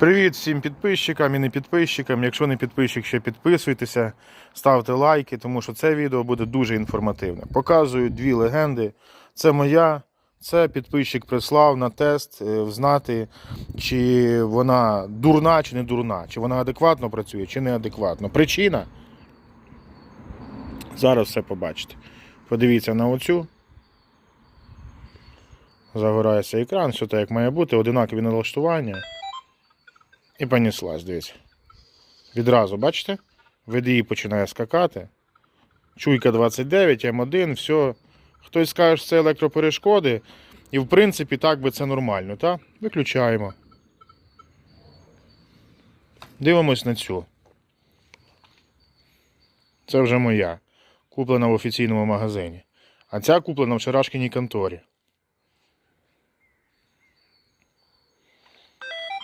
Привіт всім підписчикам і не підписчикам. Якщо не підписчик, ще підписуйтеся, ставте лайки, тому що це відео буде дуже інформативне. Показую дві легенди. Це моя, це підписчик прислав на тест е, знати, чи вона дурна, чи не дурна, чи вона адекватно працює, чи неадекватно. Причина. Зараз все побачите. Подивіться на оцю. Загорається екран, все так як має бути, одинакові налаштування. І понеслась, дивіться. Відразу, бачите? VDI починає скакати. Чуйка 29, М1, все. Хтось скаже, що це електроперешкоди. І в принципі так би це нормально, так? Виключаємо. Дивимось на цю. Це вже моя. Куплена в офіційному магазині. А ця куплена в Шарашкіній конторі.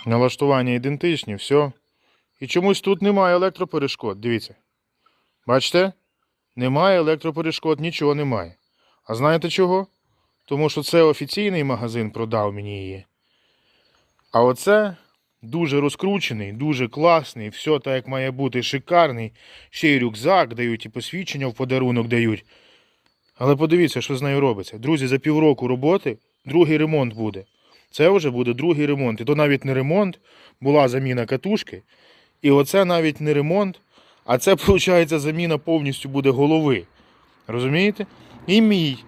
Налаштування ідентичні, все. І чомусь тут немає електроперешкод. Дивіться. Бачите? Немає електроперешкод, нічого немає. А знаєте чого? Тому що це офіційний магазин продав мені її. А оце дуже розкручений, дуже класний, все так як має бути, шикарний. Ще й рюкзак дають, і посвідчення в подарунок дають. Але подивіться, що з нею робиться. Друзі, за півроку роботи другий ремонт буде. Це вже буде другий ремонт. І то навіть не ремонт, була заміна катушки. І оце навіть не ремонт, а це, виходить, заміна повністю буде голови. Розумієте? І мій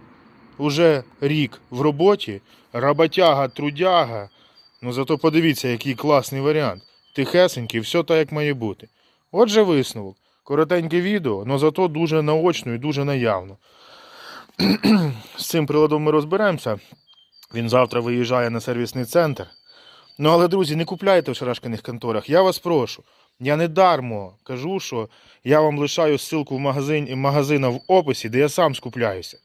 уже рік в роботі, роботяга, трудяга. Ну зато подивіться, який класний варіант. Тихесенький, все так, як має бути. Отже, висновок. Коротеньке відео, але зато дуже наочно і дуже наявно. З цим приладом ми розберемося. Він завтра виїжджає на сервісний центр. Ну але, друзі, не купляйте в шарашканих конторах. Я вас прошу. Я не дармо кажу, що я вам лишаю ссылку в магазин, магазина в описі, де я сам скупляюся.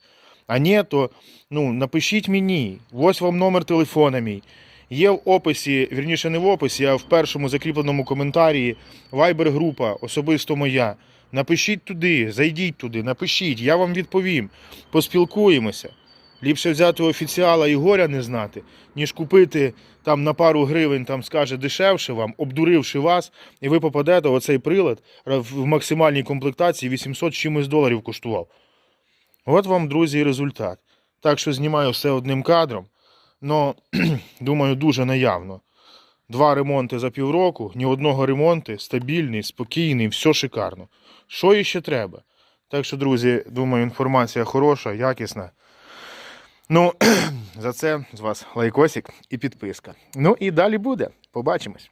А ні, то ну, напишіть мені, ось вам номер телефона мій. Є в описі, вірніше не в описі, а в першому закріпленому коментарі Viber-група, особисто моя. Напишіть туди, зайдіть туди, напишіть, я вам відповім. Поспілкуємося. Ліпше взяти офіціала і горя не знати, ніж купити там на пару гривень, там скаже дешевше вам, обдуривши вас, і ви попадете в оцей прилад в максимальній комплектації 800 з чимось доларів коштував. От вам, друзі, і результат. Так що знімаю все одним кадром. Но, думаю, дуже наявно. Два ремонти за півроку, ні одного ремонту, стабільний, спокійний, все шикарно. Що іще треба? Так що, друзі, думаю, інформація хороша, якісна. Ну, за це з вас лайкосик і підписка. Ну і далі буде. Побачимось.